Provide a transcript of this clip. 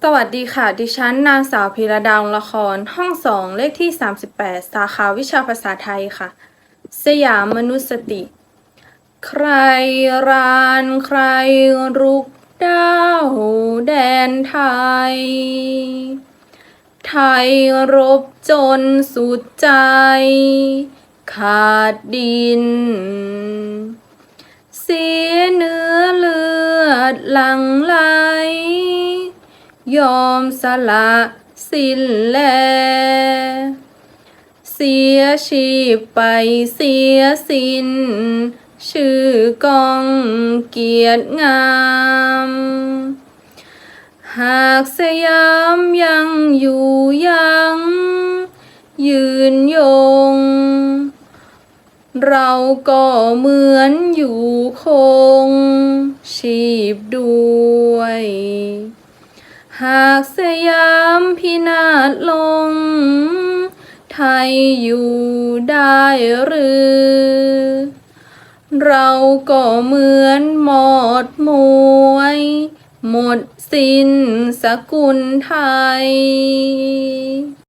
สวัสดีค่ะ ดิฉันนางสาวพีระดาวงละคร ห้องสองเลขที่ 38 สาขาวิชาภาษาไทยค่ะ สยามมนุสติ ใครรานใครรุกดาวแดนไทย ไทยรบจนสุดใจ ขาดดิน เสียเนื้อเลือดหลังไหล ยอมสละสิ้นแล เสียชีพไปเสียสิ้น ชื่อกองเกียรติงาม หากสยามยังอยู่ยัง ยืนยง เราก็เหมือนอยู่คง ชีพด้วย หากสยามพินาศลง ไทยอยู่ได้หรือ เราก็เหมือนหมดมวย หมดสิ้นสกุลไทย